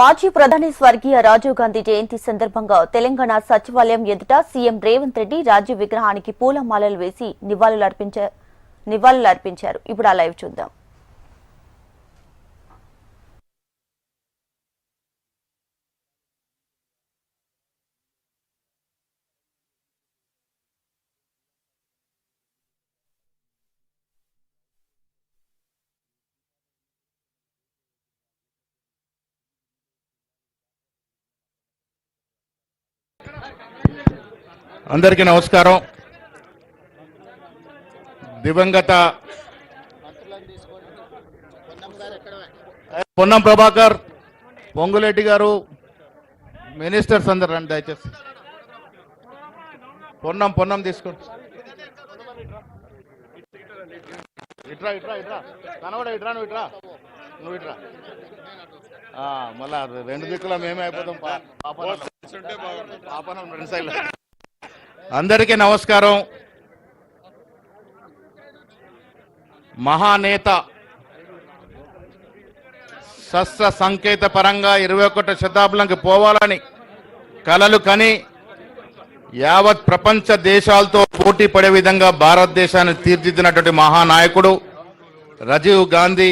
మాజీ ప్రధాని స్వర్గీయ రాజీవ్ గాంధీ జయంతి సందర్భంగా తెలంగాణ సచివాలయం ఎదుట సీఎం రేవంత్ రెడ్డి రాజీవ్ విగ్రహానికి పూలమాలలు వేసి నివాళులర్పించారు. ఇప్పుడు ఆ లైవ్ చూద్దాం. అందరికీ నమస్కారం. దివంగత పొన్నం ప్రభాకర్ పొంగులేటి గారు మినిస్టర్స్ అందరు రండి దయచేసి. పొన్నం పొన్నం తీసుకోండి. ఇట్రా ఇట్రా ఇట్రా. కనబడ ఇట్రా నువ్వు ఇట్రా. నువ్వు ఇట్రా. మళ్ళా రెండు దిక్కుల మేమే అయిపోతాం. పాపనం. పాపనం రెండు సైడ్ల. అందరికీ నమస్కారం. మహానేత శస్త్ర సంకేత పరంగా ఇరవై ఒకటో శతాబ్దంకి పోవాలని కలలు కని యావత్ ప్రపంచ దేశాలతో పోటీ పడే విధంగా భారతదేశాన్ని తీర్చిదిద్దినటువంటి మహానాయకుడు రాజీవ్ గాంధీ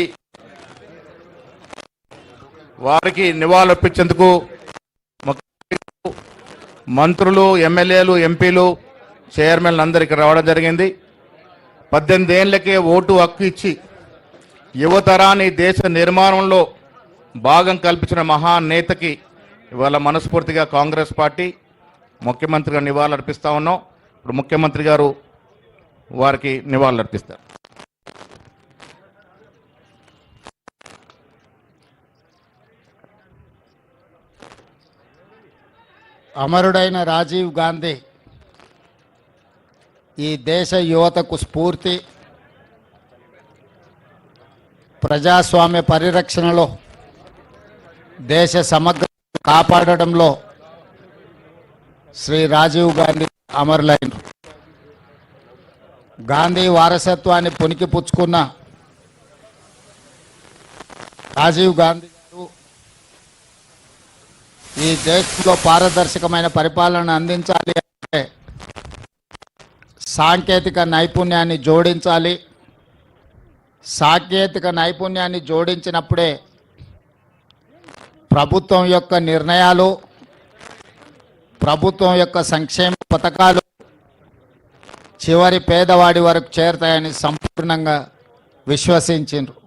వారికి నివాళులర్పించేందుకు మంత్రులు ఎమ్మెల్యేలు ఎంపీలు చైర్మన్లు అందరికి రావడం జరిగింది. పద్దెనిమిది ఏళ్ళకే ఓటు హక్కు ఇచ్చి యువతరాన్ని దేశ నిర్మాణంలో భాగం కల్పించిన మహానేతకి ఇవాళ మనస్ఫూర్తిగా కాంగ్రెస్ పార్టీ ముఖ్యమంత్రిగా నివాళులర్పిస్తా ఉన్నాం. ఇప్పుడు ముఖ్యమంత్రి గారు వారికి నివాళులర్పిస్తారు. అమరుడైన రాజీవ్ గాంధీ ఈ దేశ యువతకు స్ఫూర్తి ప్రజాస్వామ్య పరిరక్షణలో దేశ సమగ్ర కాపాడడంలో శ్రీ రాజీవ్ గాంధీ అమరులైన. గాంధీ వారసత్వాన్ని పుణికిపుచ్చుకున్న రాజీవ్ గాంధీ ఈ దేశంలో పారదర్శకమైన పరిపాలన అందించాలి అంటే సాంకేతిక నైపుణ్యాన్ని జోడించాలి. సాంకేతిక నైపుణ్యాన్ని జోడించినప్పుడే ప్రభుత్వం యొక్క నిర్ణయాలు ప్రభుత్వం యొక్క సంక్షేమ పథకాలు చివరి పేదవాడి వరకు చేరుతాయని సంపూర్ణంగా విశ్వసించిండ్రు.